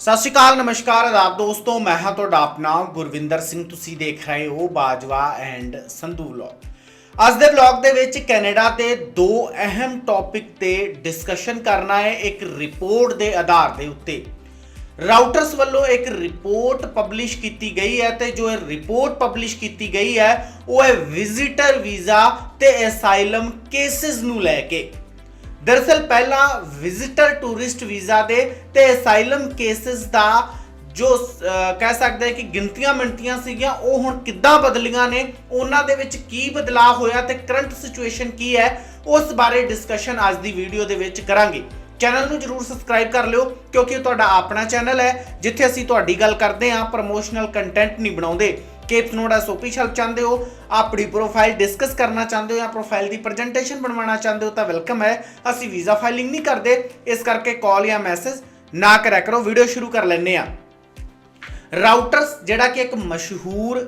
ਸਤਿ ਸ਼੍ਰੀ ਅਕਾਲ, ਨਮਸਕਾਰ ਆਦਾਬ ਦੋਸਤੋ, ਮੈਂ ਹਾਂ ਤੁਹਾਡਾ ਆਪਣਾ ਗੁਰਵਿੰਦਰ ਸਿੰਘ। ਤੁਸੀਂ ਦੇਖ ਰਹੇ ਹੋ ਬਾਜਵਾ ਐਂਡ ਸੰਧੂ ਵਲੌਗ। ਅੱਜ ਦੇ ਵਲੌਗ ਦੇ ਵਿੱਚ ਕੈਨੇਡਾ ਤੇ ਦੋ ਅਹਿਮ ਟੌਪਿਕ ਤੇ ਡਿਸਕਸ਼ਨ ਕਰਨਾ ਹੈ, ਇੱਕ ਰਿਪੋਰਟ ਦੇ ਆਧਾਰ ਦੇ ਉੱਤੇ। ਰਾਊਟਰਸ ਵੱਲੋਂ ਇੱਕ ਰਿਪੋਰਟ ਪਬਲਿਸ਼ ਕੀਤੀ ਗਈ ਹੈ ਤੇ ਜੋ ਇਹ ਰਿਪੋਰਟ ਪਬਲਿਸ਼ ਕੀਤੀ ਗਈ ਹੈ, ਉਹ ਹੈ ਵਿਜ਼ਿਟਰ ਵੀਜ਼ਾ ਤੇ ਅਸਾਈਲਮ ਕੇਸਿਸ ਨੂੰ ਲੈ ਕੇ। ਦਰਅਸਲ ਪਹਿਲਾਂ ਵਿਜ਼ਿਟਰ ਟੂਰਿਸਟ ਵੀਜ਼ਾ ਦੇ ਤੇ ਅਸਾਈਲਮ ਕੇਸਿਸ ਦਾ ਜੋ ਕਹਿ ਸਕਦੇ ਹਾਂ ਕਿ ਗਿਣਤੀਆਂ ਮਿੰਟੀਆਂ ਸੀਗੀਆਂ, ਉਹ ਹੁਣ ਕਿੱਦਾਂ ਬਦਲੀਆਂ ਨੇ, ਉਹਨਾਂ ਦੇ ਵਿੱਚ ਕੀ ਬਦਲਾਅ ਹੋਇਆ ਤੇ ਕਰੰਟ ਸਿਚੁਏਸ਼ਨ ਕੀ ਹੈ, ਉਸ ਬਾਰੇ ਡਿਸਕਸ਼ਨ ਅੱਜ ਦੀ ਵੀਡੀਓ ਦੇ ਵਿੱਚ ਕਰਾਂਗੇ। ਚੈਨਲ ਨੂੰ ਜਰੂਰ ਸਬਸਕ੍ਰਾਈਬ ਕਰ ਲਿਓ, ਕਿਉਂਕਿ ਇਹ ਤੁਹਾਡਾ ਆਪਣਾ ਚੈਨਲ ਹੈ, ਜਿੱਥੇ ਅਸੀਂ ਤੁਹਾਡੀ ਗੱਲ ਕਰਦੇ ਹਾਂ ਪ੍ਰੋਮੋਸ਼ਨਲ ਕੰਟੈਂਟ ਨਹੀਂ ਬਣਾਉਂਦੇ। ਕੇਪਸ ਨੋਟ ਐਸਓਪੀ ਹੈਲਪ ਚਾਹੁੰਦੇ ਹੋ ਆਪਣੀ ਪ੍ਰੋਫਾਈਲ ਡਿਸਕਸ ਕਰਨਾ ਚਾਹੁੰਦੇ ਹੋ ਜਾਂ ਪ੍ਰੋਫਾਈਲ ਦੀ ਪ੍ਰੈਜੈਂਟੇਸ਼ਨ ਬਣਵਾਉਣਾ ਚਾਹੁੰਦੇ ਹੋ ਤਾਂ ਵੈਲਕਮ ਹੈ। ਅਸੀਂ ਵੀਜ਼ਾ ਫਾਈਲਿੰਗ ਨਹੀਂ ਕਰਦੇ, ਇਸ ਕਰਕੇ ਕਾਲ ਜਾਂ ਮੈਸੇਜ ਨਾ ਕਰਿਆ ਕਰੋ ਵੀਡੀਓ ਸ਼ੁਰੂ ਕਰ ਲੈਂਦੇ ਆ ਰਾਊਟਰਸ ਜਿਹੜਾ ਕਿ ਇੱਕ ਮਸ਼ਹੂਰ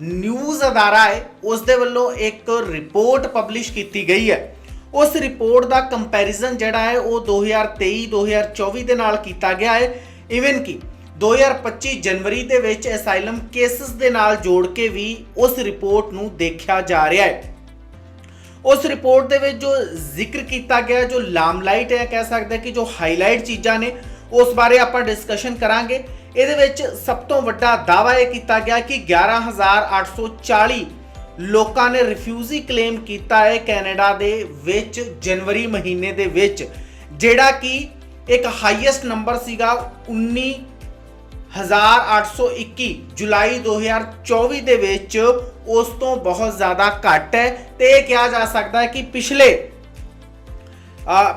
ਨਿਊਜ਼ ਅਦਾਰਾ ਹੈ ਉਸ ਦੇ ਵੱਲੋਂ ਇੱਕ ਰਿਪੋਰਟ ਪਬਲਿਸ਼ ਕੀਤੀ ਗਈ ਹੈ। ਉਸ ਰਿਪੋਰਟ ਦਾ ਕੰਪੈਰੀਜ਼ਨ ਜਿਹੜਾ ਹੈ, ਉਹ 2023-2024 ਦੇ ਨਾਲ ਕੀਤਾ ਗਿਆ ਹੈ। ਇਵਨ ਕਿ 2025 ਜਨਵਰੀ ਦੇ ਵਿੱਚ ਅਸਾਈਲਮ ਕੇਸਸ ਦੇ ਨਾਲ ਜੋੜ ਕੇ ਵੀ ਉਸ ਰਿਪੋਰਟ ਨੂੰ ਦੇਖਿਆ ਜਾ ਰਿਹਾ ਹੈ। ਉਸ ਰਿਪੋਰਟ ਦੇ ਵਿੱਚ ਜੋ ਜ਼ਿਕਰ ਕੀਤਾ ਗਿਆ, ਜੋ ਲਾਮਲਾਈਟ ਹੈ, ਕਹਿ ਸਕਦੇ ਕਿ ਜੋ ਹਾਈਲਾਈਟ ਚੀਜ਼ਾਂ ਨੇ, ਉਸ ਬਾਰੇ ਆਪਾਂ ਡਿਸਕਸ਼ਨ ਕਰਾਂਗੇ। ਇਹਦੇ ਵਿੱਚ ਸਭ ਤੋਂ ਵੱਡਾ ਦਾਅਵਾ ਇਹ ਕੀਤਾ ਗਿਆ ਕਿ 11840 ਲੋਕਾਂ ਨੇ ਰਿਫਿਊਜੀ ਕਲੇਮ ਕੀਤਾ ਹੈ ਕੈਨੇਡਾ ਦੇ ਵਿੱਚ ਜਨਵਰੀ ਮਹੀਨੇ ਦੇ ਵਿੱਚ, ਜਿਹੜਾ ਕਿ ਇੱਕ ਹਾਈਐਸਟ ਨੰਬਰ ਸੀਗਾ 19 1821 ਜੁਲਾਈ 2024 ਦੇ ਵਿੱਚ ਉਸ ਤੋਂ ਬਹੁਤ ਜ਼ਿਆਦਾ ਘੱਟ ਹੈ ਤੇ ਇਹ ਕਿਹਾ ਜਾ ਸਕਦਾ ਹੈ ਕਿ ਪਿਛਲੇ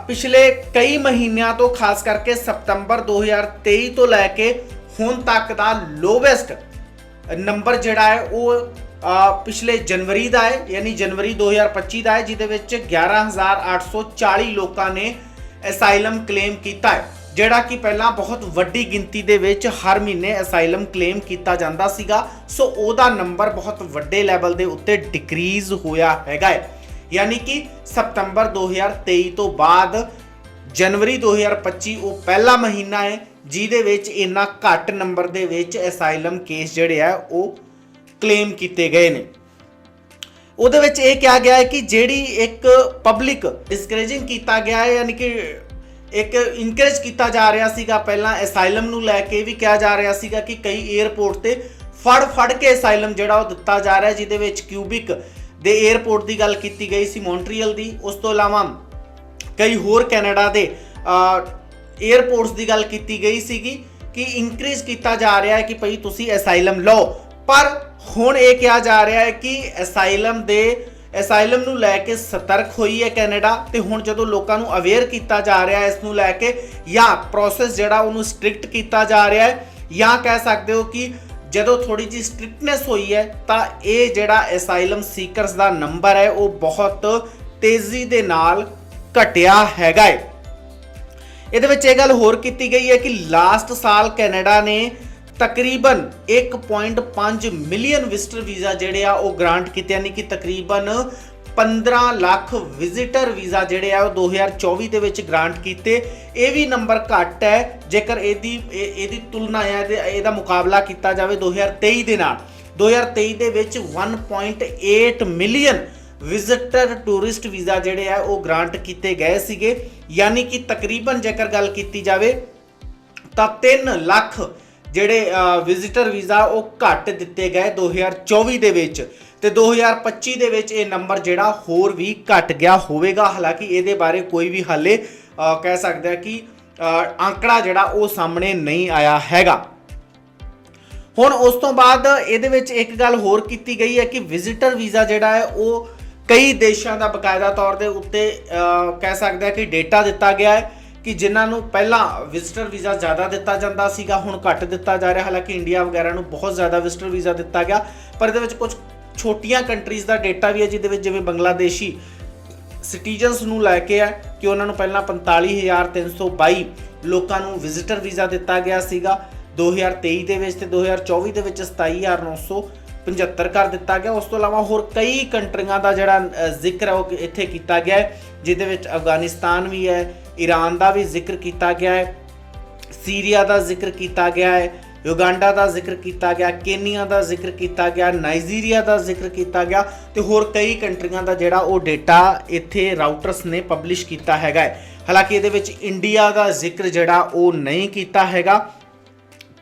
ਪਿਛਲੇ ਕਈ ਮਹੀਨਿਆਂ ਤੋਂ ਖਾਸ ਕਰਕੇ ਸਤੰਬਰ 2023 ਤੋਂ ਲੈ ਕੇ ਹੁਣ ਤੱਕ ਦਾ ਲੋਵੈਸਟ ਨੰਬਰ ਜਿਹੜਾ ਹੈ ਉਹ ਪਿਛਲੇ ਜਨਵਰੀ ਦਾ ਹੈ, ਯਾਨੀ ਜਨਵਰੀ 2025 ਦਾ ਹੈ, ਜਿਹਦੇ ਵਿੱਚ 11840 ਲੋਕਾਂ ਨੇ ਅਸਾਈਲਮ ਕਲੇਮ ਕੀਤਾ ਹੈ। ਜਿਹੜਾ ਕਿ ਪਹਿਲਾਂ ਬਹੁਤ ਵੱਡੀ ਗਿਣਤੀ ਦੇ ਵਿੱਚ ਹਰ ਮਹੀਨੇ ਅਸਾਈਲਮ ਕਲੇਮ ਕੀਤਾ ਜਾਂਦਾ ਸੀਗਾ। ਸੋ ਉਹਦਾ ਨੰਬਰ ਬਹੁਤ ਵੱਡੇ ਲੈਵਲ ਦੇ ਉੱਤੇ ਡਿਕਰੀਜ਼ ਹੋਇਆ ਹੈਗਾ ਹੈ। ਯਾਨੀ ਕਿ ਸਤੰਬਰ 2023 ਤੋਂ ਬਾਅਦ ਜਨਵਰੀ 2025 ਉਹ ਪਹਿਲਾ ਮਹੀਨਾ ਹੈ, ਜਿਹਦੇ ਵਿੱਚ ਇੰਨਾ ਘੱਟ ਨੰਬਰ ਦੇ ਵਿੱਚ ਅਸਾਈਲਮ ਕੇਸ ਜਿਹੜੇ ਆ, ਉਹ ਕਲੇਮ ਕੀਤੇ ਗਏ ਨੇ। ਉਹਦੇ ਵਿੱਚ ਇਹ ਕਿਹਾ ਗਿਆ ਹੈ ਕਿ ਜਿਹੜੀ ਇੱਕ ਪਬਲਿਕ ਡਿਸਕਰੇਜਿੰਗ ਕੀਤਾ ਗਿਆ ਹੈ, ਯਾਨੀ ਕਿ ਇੱਕ ਇਨਕਰੇਜ ਕੀਤਾ ਜਾ ਰਿਹਾ ਸੀਗਾ ਪਹਿਲਾਂ ਐਸਾਈਲਮ ਨੂੰ ਲੈ ਕੇ ਵੀ ਕਿਹਾ ਜਾ ਰਿਹਾ ਸੀਗਾ ਕਿ ਕਈ 에ਅਰਪੋਰਟ ਤੇ ਫੜ ਫੜ ਕੇ ਐਸਾਈਲਮ ਜਿਹੜਾ ਉਹ ਦਿੱਤਾ ਜਾ ਰਿਹਾ ਜਿਹਦੇ ਵਿੱਚ ਕਿਊਬਿਕ ਦੇ 에ਅਰਪੋਰਟ ਦੀ ਗੱਲ ਕੀਤੀ ਗਈ ਸੀ ਮੌਂਟਰੀਅਲ ਦੀ। ਉਸ ਤੋਂ ਇਲਾਵਾ ਕਈ ਹੋਰ ਕੈਨੇਡਾ ਦੇ 에ਅਰਪੋਰਟਸ ਦੀ ਗੱਲ ਕੀਤੀ ਗਈ ਸੀਗੀ ਕਿ ਇਨਕਰੇਜ ਕੀਤਾ ਜਾ ਰਿਹਾ ਹੈ ਕਿ ਭਈ ਤੁਸੀਂ ਐਸਾਈਲਮ ਲਓ। ਪਰ ਹੁਣ ਇਹ ਕਿਹਾ ਜਾ ਰਿਹਾ ਹੈ ਕਿ ਐਸਾਈਲਮ ਦੇ ਅਸਾਈਲਮ ਨੂੰ ਲੈ ਕੇ ਸਤਰਕ ਹੋਈ ਹੈ ਕੈਨੇਡਾ ਤੇ ਹੁਣ ਜਦੋਂ ਲੋਕਾਂ ਨੂੰ ਅਵੇਅਰ ਕੀਤਾ ਜਾ ਰਿਹਾ ਹੈ, ਇਸ ਨੂੰ ਲੈ ਕੇ ਜਾਂ ਪ੍ਰੋਸੈਸ ਜਿਹੜਾ ਉਹਨੂੰ ਸਟ੍ਰਿਕਟ ਕੀਤਾ ਜਾ ਰਿਹਾ ਹੈ, ਜਾਂ ਕਹਿ ਸਕਦੇ ਹੋ ਕਿ ਜਦੋਂ ਥੋੜੀ ਜੀ ਸਟ੍ਰਿਕਟਨੈਸ ਹੋਈ ਹੈ, ਤਾਂ ਇਹ ਜਿਹੜਾ ਅਸਾਈਲਮ ਸੀਕਰਸ ਦਾ ਨੰਬਰ ਹੈ, ਉਹ ਬਹੁਤ ਤੇਜ਼ੀ ਦੇ ਨਾਲ ਘਟਿਆ ਹੈਗਾ ਹੈ। ਇਹਦੇ ਵਿੱਚ ਇਹ ਗੱਲ ਹੋਰ ਕੀਤੀ ਗਈ ਹੈ ਕਿ ਲਾਸਟ ਸਾਲ ਕੈਨੇਡਾ ਨੇ ਤਕਰੀਬਨ 1.5 ਮਿਲੀਅਨ ਵਿਜ਼ਟਰ ਵੀਜ਼ਾ ਜਿਹੜੇ ਆ ਉਹ ਗ੍ਰਾਂਟ ਕੀਤੇ ਯਾਨੀ ਕਿ ਤਕਰੀਬਨ 15 ਲੱਖ ਵਿਜ਼ਿਟਰ ਵੀਜ਼ਾ ਜਿਹੜੇ ਆ ਉਹ 2024 ਦੇ ਵਿੱਚ ਗ੍ਰਾਂਟ ਕੀਤੇ। ਇਹ ਵੀ ਨੰਬਰ ਘੱਟ ਹੈ, ਜੇਕਰ ਇਹਦੀ, ਇਹ- ਇਹਦੀ ਤੁਲਨਾ ਹੈ ਇਹਦਾ ਮੁਕਾਬਲਾ ਕੀਤਾ ਜਾਵੇ 2023 ਦੇ ਨਾਲ। 2023 ਦੇ ਵਿੱਚ 1.8 ਮਿਲੀਅਨ ਵਿਜ਼ਿਟਰ ਟੂਰਿਸਟ ਵੀਜ਼ਾ ਜਿਹੜੇ ਆ ਉਹ ਗ੍ਰਾਂਟ ਕੀਤੇ ਗਏ ਸੀਗੇ। ਯਾਨੀ ਕਿ ਤਕਰੀਬਨ ਜੇਕਰ ਗੱਲ ਕੀਤੀ ਜਾਵੇ ਤਾਂ 3 ਲੱਖ ਜਿਹੜੇ ਵਿਜ਼ਿਟਰ ਵੀਜ਼ਾ ਉਹ ਘੱਟ ਦਿੱਤੇ ਗਏ 2024 ਦੇ ਵਿੱਚ ਤੇ 2025 ਦੇ ਵਿੱਚ ਇਹ ਨੰਬਰ ਜਿਹੜਾ ਹੋਰ ਵੀ ਘਟ ਗਿਆ ਹੋਵੇਗਾ। ਹਾਲਾਂਕਿ ਇਹਦੇ ਬਾਰੇ ਕੋਈ ਵੀ ਹਾਲੇ ਅ, ਕਹਿ ਸਕਦਾ ਕਿ ਅੰਕੜਾ ਜਿਹੜਾ ਉਹ ਸਾਹਮਣੇ ਨਹੀਂ ਆਇਆ ਹੈਗਾ। ਹੁਣ ਉਸ ਤੋਂ ਬਾਅਦ ਇਹਦੇ ਵਿੱਚ ਇੱਕ ਗੱਲ ਹੋਰ ਕੀਤੀ ਗਈ ਹੈ ਕਿ ਵਿਜ਼ਿਟਰ ਵੀਜ਼ਾ ਜਿਹੜਾ ਹੈ ਉਹ ਕਈ ਦੇਸ਼ਾਂ ਦਾ ਬਕਾਇਦਾ ਤੌਰ ਦੇ ਉੱਤੇ ਕਹਿ ਸਕਦੇ ਆ ਕਿ ਡੇਟਾ ਦਿੱਤਾ ਗਿਆ ਹੈ। ਕਿ ਜਿਨ੍ਹਾਂ ਨੂੰ ਪਹਿਲਾਂ ਵਿਜ਼ਟਰ ਵੀਜ਼ਾ ਜ਼ਿਆਦਾ ਦਿੱਤਾ ਜਾਂਦਾ ਸੀਗਾ, ਹੁਣ ਘੱਟ ਦਿੱਤਾ ਜਾ ਰਿਹਾ। ਹਾਲਾਂਕਿ ਇੰਡੀਆ ਵਗੈਰਾ ਨੂੰ ਬਹੁਤ ਜ਼ਿਆਦਾ ਵਿਜ਼ਟਰ ਵੀਜ਼ਾ ਦਿੱਤਾ ਗਿਆ, ਪਰ ਇਹਦੇ ਵਿੱਚ ਕੁਝ ਛੋਟੀਆਂ ਕੰਟਰੀਜ਼ ਦਾ ਡੇਟਾ ਵੀ ਹੈ, ਜਿਹਦੇ ਵਿੱਚ ਜਿਵੇਂ ਬੰਗਲਾਦੇਸ਼ੀ ਸਿਟੀਜ਼ਨਸ ਨੂੰ ਲੈ ਕੇ ਹੈ ਕਿ ਉਹਨਾਂ ਨੂੰ ਪਹਿਲਾਂ 45322 ਲੋਕਾਂ ਨੂੰ ਵਿਜ਼ਿਟਰ ਵੀਜ਼ਾ ਦਿੱਤਾ ਗਿਆ ਸੀਗਾ। 2023 ਦੇ ਵਿੱਚ ਤੇ 2024 ਦੇ ਵਿੱਚ 27975 ਕਰ ਦਿੱਤਾ ਗਿਆ। ਉਸ ਤੋਂ ਇਲਾਵਾ ਹੋਰ ਕਈ ਕੰਟਰੀਆਂ ਦਾ ਜਿਹੜਾ ਜ਼ਿਕਰ ਹੈ, ਉਹ ਇੱਥੇ ਕੀਤਾ ਗਿਆ ਹੈ, ਜਿਹਦੇ ਵਿੱਚ ਅਫਗਾਨਿਸਤਾਨ ਵੀ ਹੈ ਈਰਾਨ ਦਾ ਵੀ ਜ਼ਿਕਰ ਕੀਤਾ ਗਿਆ ਹੈ, ਸੀਰੀਆ ਦਾ ਜ਼ਿਕਰ ਕੀਤਾ ਗਿਆ ਹੈ, ਯੁਗਾਂਡਾ ਦਾ ਜ਼ਿਕਰ ਕੀਤਾ ਗਿਆ, ਕੇਨੀਆ ਦਾ ਜ਼ਿਕਰ ਕੀਤਾ ਗਿਆ, ਨਾਈਜੀਰੀਆ ਦਾ ਜ਼ਿਕਰ ਕੀਤਾ ਗਿਆ ਤੇ ਹੋਰ ਕਈ ਕੰਟਰੀਆਂ ਦਾ ਜਿਹੜਾ ਉਹ ਡਾਟਾ ਇੱਥੇ ਰਾਊਟਰਸ ਨੇ ਪਬਲਿਸ਼ ਕੀਤਾ ਹੈਗਾ ਹੈ। ਹਾਲਾਂਕਿ ਇਹਦੇ ਵਿੱਚ ਇੰਡੀਆ ਦਾ ਜ਼ਿਕਰ ਜਿਹੜਾ ਉਹ ਨਹੀਂ ਕੀਤਾ ਹੈਗਾ।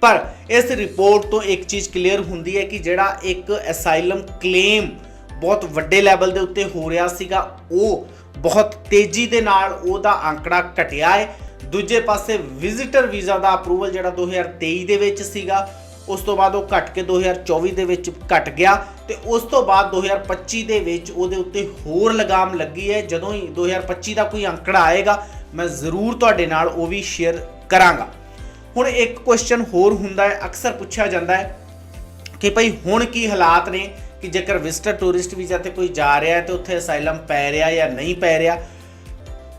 ਪਰ ਇਸ ਰਿਪੋਰਟ ਤੋਂ ਇੱਕ ਚੀਜ਼ ਕਲੀਅਰ ਹੁੰਦੀ ਹੈ ਕਿ ਜਿਹੜਾ ਇੱਕ ਅਸਾਈਲਮ ਕਲੇਮ ਬਹੁਤ ਵੱਡੇ ਲੈਵਲ ਦੇ ਉੱਤੇ ਹੋ ਰਿਹਾ ਸੀਗਾ, ਉਹ ਬਹੁਤ ਤੇਜ਼ੀ ਦੇ ਨਾਲ ਉਹਦਾ ਅੰਕੜਾ ਘਟਿਆ ਹੈ। ਦੂਜੇ ਪਾਸੇ ਵਿਜ਼ਿਟਰ ਵੀਜ਼ਾ ਦਾ ਅਪਰੂਵਲ ਜਿਹੜਾ 2023 ਦੇ ਵਿੱਚ ਸੀਗਾ, ਉਸ ਤੋਂ ਬਾਅਦ ਉਹ ਘਟ ਕੇ 2024 ਦੇ ਵਿੱਚ ਘਟ ਗਿਆ ਤੇ ਉਸ ਤੋਂ ਬਾਅਦ 2025 ਦੇ ਵਿੱਚ ਉਹਦੇ ਉੱਤੇ ਹੋਰ ਲਗਾਮ ਲੱਗੀ ਹੈ। ਜਦੋਂ ਹੀ 2025 ਦਾ ਕੋਈ ਅੰਕੜਾ ਆਏਗਾ, ਮੈਂ ਜ਼ਰੂਰ ਤੁਹਾਡੇ ਨਾਲ ਉਹ ਵੀ ਸ਼ੇਅਰ ਕਰਾਂਗਾ। ਹੁਣ ਇੱਕ ਕੁਐਸਚਨ ਹੋਰ ਹੁੰਦਾ ਹੈ, ਅਕਸਰ ਪੁੱਛਿਆ ਜਾਂਦਾ ਹੈ ਕਿ ਭਈ ਹੁਣ ਕੀ ਹਾਲਾਤ ਨੇ? ਕਿ ਜੇਕਰ ਵਿਜ਼ਟਰ ਟੂਰਿਸਟ ਵੀਜ਼ਾ ਤੇ ਕੋਈ ਜਾ ਰਿਹਾ ਹੈ ਤੇ ਉੱਥੇ ਅਸਾਈਲਮ ਪੈ ਰਿਹਾ ਜਾਂ ਨਹੀਂ ਪੈ ਰਿਹਾ,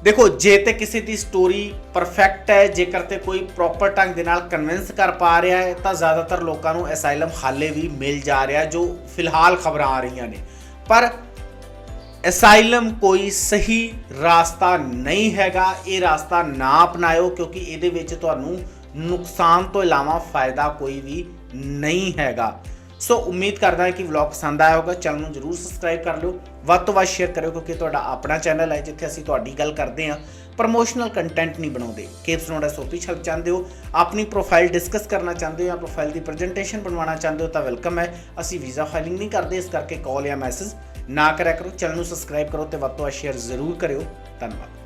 ਦੇਖੋ, ਜੇ ਤੇ ਕਿਸੇ ਦੀ ਸਟੋਰੀ ਪਰਫੈਕਟ ਹੈ, ਜੇਕਰ ਤੇ ਕੋਈ ਪ੍ਰੋਪਰ ਢੰਗ ਦੇ ਨਾਲ ਕਨਵਿੰਸ ਕਰ ਪਾ ਰਿਹਾ ਹੈ, ਤਾਂ ਜ਼ਿਆਦਾਤਰ ਲੋਕਾਂ ਨੂੰ ਅਸਾਈਲਮ ਹਾਲੇ ਵੀ ਮਿਲ ਜਾ ਰਿਹਾ, ਜੋ ਫਿਲਹਾਲ ਖਬਰਾਂ ਆ ਰਹੀਆਂ ਨੇ। ਪਰ ਅਸਾਈਲਮ ਕੋਈ ਸਹੀ ਰਾਸਤਾ ਨਹੀਂ ਹੈਗਾ। ਇਹ ਰਾਸਤਾ ਨਾ ਅਪਣਾਇਓ, ਕਿਉਂਕਿ ਇਹਦੇ ਵਿੱਚ ਤੁਹਾਨੂੰ ਨੁਕਸਾਨ ਤੋਂ ਇਲਾਵਾ ਫਾਇਦਾ ਕੋਈ ਵੀ ਨਹੀਂ ਹੈਗਾ। ਸੋ ਉਮੀਦ ਕਰਦਾ ਹਾਂ ਕਿ ਵਲੌਗ ਪਸੰਦ ਆਇਆ ਹੋਗਾ ਚੈਨਲ ਨੂੰ ਜਰੂਰ ਸਬਸਕ੍ਰਾਈਬ ਕਰ ਲਿਓ। ਵੱਧ ਤੋਂ ਵੱਧ ਸ਼ੇਅਰ ਕਰਿਓ ਕਿਉਂਕਿ ਤੁਹਾਡਾ ਆਪਣਾ ਚੈਨਲ ਹੈ ਜਿੱਥੇ ਅਸੀਂ ਤੁਹਾਡੀ ਗੱਲ ਕਰਦੇ ਹਾਂ। ਪ੍ਰਮੋਸ਼ਨਲ ਕੰਟੈਂਟ ਨਹੀਂ ਬਣਾਉਂਦੇ। ਕੇਪਸ ਨੋਟ ਐਸਓਪੀ ਛੱਡ ਚਾਹੁੰਦੇ ਹੋ। ਆਪਣੀ ਪ੍ਰੋਫਾਈਲ ਡਿਸਕਸ ਕਰਨਾ ਚਾਹੁੰਦੇ ਹੋ ਜਾਂ ਪ੍ਰੋਫਾਈਲ ਦੀ ਪ੍ਰੈਜੈਂਟੇਸ਼ਨ ਬਣਵਾਉਣਾ ਚਾਹੁੰਦੇ ਹੋ ਤਾਂ ਵੈਲਕਮ ਹੈ। ਅਸੀਂ ਵੀਜ਼ਾ ਫਾਈਲਿੰਗ ਨਹੀਂ ਕਰਦੇ, ਇਸ ਕਰਕੇ ਕਾਲ ਜਾਂ ਮੈਸੇਜ ਨਾ ਕਰਿਆ ਕਰੋ। ਚੈਨਲ ਨੂੰ ਸਬਸਕ੍ਰਾਈਬ ਕਰੋ ਤੇ ਵੱਧ ਤੋਂ ਵੱਧ ਸ਼ੇਅਰ ਜ਼ਰੂਰ ਕਰਿਓ। ਧੰਨਵਾਦ।